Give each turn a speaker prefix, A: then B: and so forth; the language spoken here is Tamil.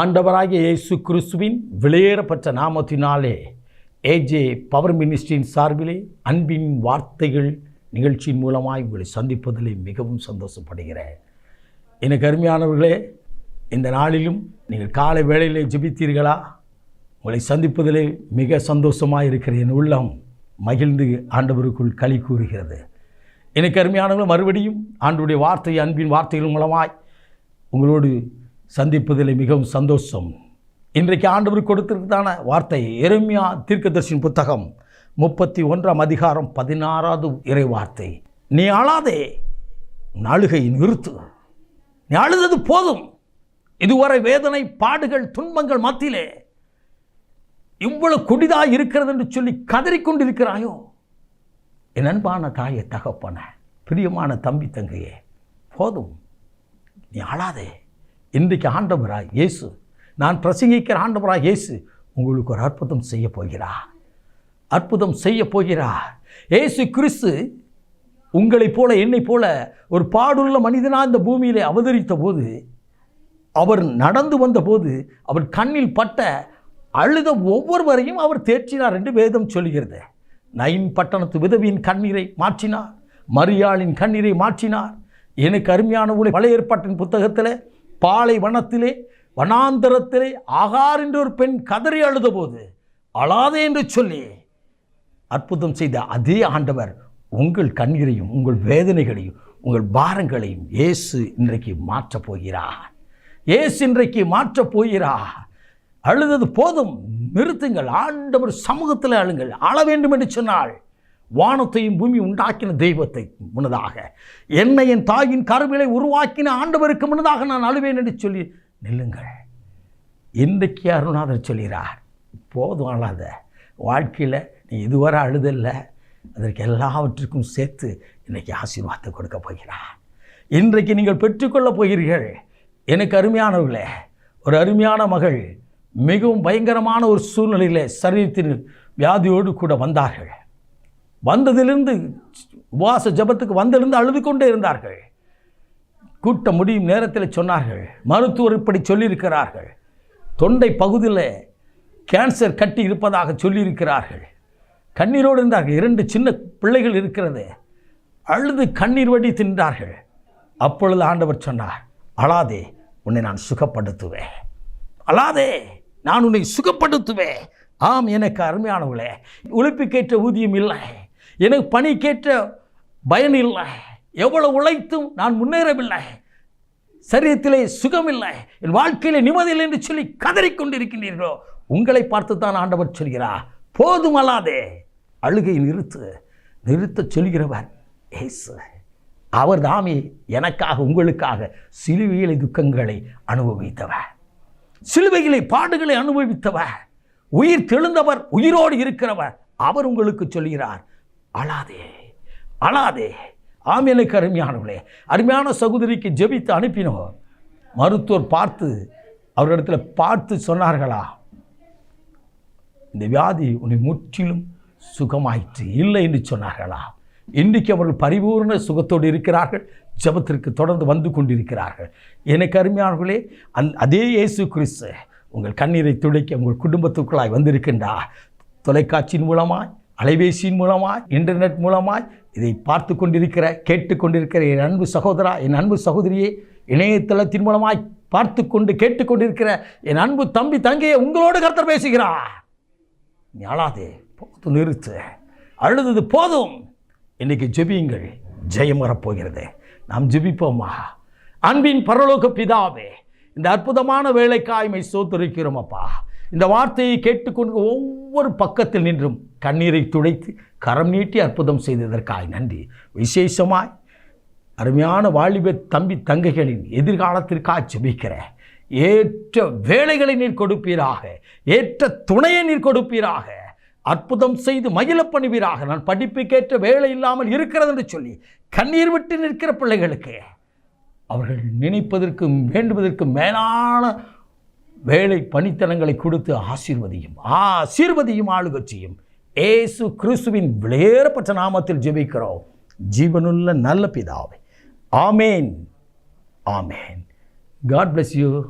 A: ஆண்டவராகிய இயேசு கிறிஸ்துவின் வெளியேறப்பட்ட நாமத்தினாலே ஏஜே பவர் மினிஸ்ட்ரியின் சார்பிலே அன்பின் வார்த்தைகள் நிகழ்ச்சியின் மூலமாய் உங்களை சந்திப்பதிலே மிகவும் சந்தோஷப்படுகிறேன். எனக்கு அருமையானவர்களே இந்த நாளிலும் நீங்கள் காலை வேளையிலே ஜெபித்தீர்களா? உங்களை சந்திப்பதிலே மிக சந்தோஷமாக இருக்கிற என் உள்ளம் மகிழ்ந்து ஆண்டவருக்குள் களி கூறுகிறது. எனக்கு அருமையானவர்கள் மறுபடியும் ஆண்டுடைய வார்த்தை அன்பின் வார்த்தைகள் மூலமாய் உங்களோடு சந்திப்பதில் மிகவும் சந்தோஷம். இன்றைக்கு ஆண்டவர் கொடுத்திருக்கான வார்த்தை எருமியா தீர்க்கதர்ஷின் புத்தகம் முப்பத்தி ஒன்றாம் அதிகாரம் பதினாறாவது இறை வார்த்தை நீ அழாதே உன் நிறுத்து. நீ அழுதது போதும். இதுவரை வேதனை பாடுகள் துன்பங்கள் மத்தியிலே இவ்வளவு கொடிதாக இருக்கிறது என்று சொல்லி கதறிக்கொண்டிருக்கிறாயோ? என் அன்பான தாயை தகப்பன பிரியமான தம்பி தங்கையே போதும். நீ அழாதே. இன்றைக்கு ஆண்டவராக இயேசு நான் பிரசங்கிக்கிற ஆண்டவராக இயேசு உங்களுக்கு ஒரு அற்புதம் செய்ய போகிறார். அற்புதம் செய்ய போகிறார். ஏசு கிறிஸ்து உங்களைப் போல என்னைப் போல ஒரு பாடுள்ள மனிதனாக இந்த பூமியில் அவதரித்த போது அவர் நடந்து வந்தபோது அவர் கண்ணில் பட்ட அழுத ஒவ்வொருவரையும் அவர் தேற்றினார் என்று வேதம் சொல்கிறது. நயின் பட்டணத்து விதவியின் கண்ணீரை மாற்றினார். மரியாளின் கண்ணீரை மாற்றினார். எனக்கு அருமையான உலக பழைய ஏற்பாட்டின் புத்தகத்தில் பாலை வனத்திலே வனாந்தரத்திலே ஆகார் என்று ஒரு பெண் கதறி அழுதபோது அழாதே என்று சொல்லி அற்புதம் செய்த அதே ஆண்டவர் உங்கள் கண்ணீரையும் உங்கள் வேதனைகளையும் உங்கள் பாரங்களையும் இயேசு இன்றைக்கு மாற்றப் போகிறார். இயேசு இன்றைக்கு மாற்றப் போகிறார். அழுதது போதும் நிறுத்துங்கள். ஆண்டவர் சமூகத்தில் அழுங்கள். அழ வேண்டும் என்று சொன்னால் வானத்தையும் பூமி உண்டாக்கின தெய்வத்தை முன்னதாக. என்னை என் தாயின் கருவிலை உருவாக்கின ஆண்டவருக்கு முன்னதாக நான் அழுவேன் என்று சொல்லி நில்லுங்கள். இன்றைக்கு அருணாதர் சொல்கிறார் போதும் அழாத வாழ்க்கையில் நீ இதுவரை அழுதில்லை அதற்கு எல்லாவற்றுக்கும் சேர்த்து இன்றைக்கி ஆசீர்வாதத்தை கொடுக்க போகிறார். இன்றைக்கு நீங்கள் பெற்றுக்கொள்ளப் போகிறீர்கள். எனக்கு அருமையானவர்களே ஒரு அருமையான மகள் மிகவும் பயங்கரமான ஒரு சூழ்நிலையில் சரீரத்தின் வியாதியோடு கூட வந்தார்கள். வந்ததிலிருந்து உபவாச ஜபத்துக்கு வந்திருந்து அழுது கொண்டே இருந்தார்கள். கூட்டம் முடியும் நேரத்தில் சொன்னார்கள் மருத்துவர் இப்படி சொல்லியிருக்கிறார்கள். தொண்டை பகுதியில் கேன்சர் கட்டி இருப்பதாக சொல்லியிருக்கிறார்கள். கண்ணீரோடு இருந்தார்கள் இரண்டு சின்ன பிள்ளைகள் இருக்கிறது. அழுது கண்ணீர் வடி தின்றார்கள். அப்பொழுது ஆண்டவர் சொன்னார் அழாதே உன்னை நான் சுகப்படுத்துவேன். அழாதே நான் உன்னை சுகப்படுத்துவேன். ஆம் எனக்கு அருமையானவளே உழைப்புக்கேற்ற ஊதியம் இல்லை. எனக்கு பணிக்கேற்ற பயன் இல்லை எவ்வளவு உழைத்தும் நான் முன்னேறவில்லை. சரீரத்திலே சுகமில்லை. என் வாழ்க்கையிலே நிம்மதியில்லை என்று சொல்லி கதறிக்கொண்டிருக்கின்றீர்களோ உங்களை பார்த்து தான் ஆண்டவர் சொல்கிறார். போதும் அல்லாதே அழுகை நிறுத்து. நிறுத்தச் சொல்கிறவர் ஏசு அவர் தாமே எனக்காக உங்களுக்காக சிலுவையிலே துக்கங்களை அனுபவித்தவர். சிலுவையிலே பாடுகளை அனுபவித்தவர். உயிர் தெழுந்தவர் உயிரோடு இருக்கிறவர். அவர் உங்களுக்கு சொல்கிறார். அழாதே அழாதே. ஆம் எனக்கு அருமையான சகோதரிக்கு ஜெபித்து அனுப்பினோம். மருத்துவர் பார்த்து அவரிடத்தில் பார்த்து சொன்னார்களா? இந்த வியாதி உன்னை முற்றிலும் சுகமாயிற்று இல்லை என்று சொன்னார்களா? இன்றைக்கு அவர்கள் பரிபூர்ண சுகத்தோடு இருக்கிறார்கள் ஜபத்திற்கு தொடர்ந்து வந்து கொண்டிருக்கிறார்கள். எனக்கு அருமையானவர்களே அந் அதே இயேசு கிறிஸ்து உங்கள் கண்ணீரை துடைக்க உங்கள் குடும்பத்துக்குள்ளாய் வந்திருக்கின்றார். தொலைக்காட்சியின் மூலமாய் அலைபேசியின் மூலமாய் இன்டர்நெட் மூலமாய் இதை பார்த்து கொண்டிருக்கிற கேட்டுக்கொண்டிருக்கிற என் அன்பு சகோதரா என் அன்பு சகோதரியே இணையதளத்தின் மூலமாய் பார்த்து கொண்டு கேட்டுக்கொண்டிருக்கிற என் அன்பு தம்பி தங்கையை உங்களோடு கருத்தர் பேசுகிறார். நீ அழாதே போதும் நிறுத்து. அழுதது போதும். இன்றைக்கு ஜெபியுங்கள். ஜெயம் வரப்போகிறது. நாம் ஜெபிப்போமா? அன்பின் பரலோக பிதாவே இந்த அற்புதமான வேலைக்காய்மை சோத்தரிக்கிறோம் அப்பா. இந்த வார்த்தையை கேட்டுக்கொண்டு ஒவ்வொரு பக்கத்தில் நின்றும். கண்ணீரை துடைத்து கரம் நீட்டி அற்புதம் செய்ததற்காய் நன்றி. விசேஷமாய் அருமையான வாலிப தம்பி தங்கைகளின் எதிர்காலத்திற்காக ஜெபிக்கிற ஏற்ற வேலைகளை நீர் கொடுப்பீராக ஏற்ற துணையை நீர் கொடுப்பீராக. அற்புதம் செய்து மகிழ பண்ணுவீராக. நான் படிப்புக்கேற்ற வேலை இல்லாமல் இருக்கிறது என்று சொல்லி கண்ணீர் விட்டு நிற்கிற பிள்ளைகளுக்கு அவர்கள் நினைப்பதற்கும் வேண்டுவதற்கும் மேலான வேலை பணித்தனங்களை கொடுத்து ஆசீர்வதியும் ஆசீர்வதியும் ஆளுகட்சியும். ஏசு கிறிஸ்துவின் விளையேறப்பட்ட நாமத்தில் ஜெபிக்கிறோம். ஜீவனுள்ள நல்ல பிதாவை. ஆமேன். ஆமேன். God bless you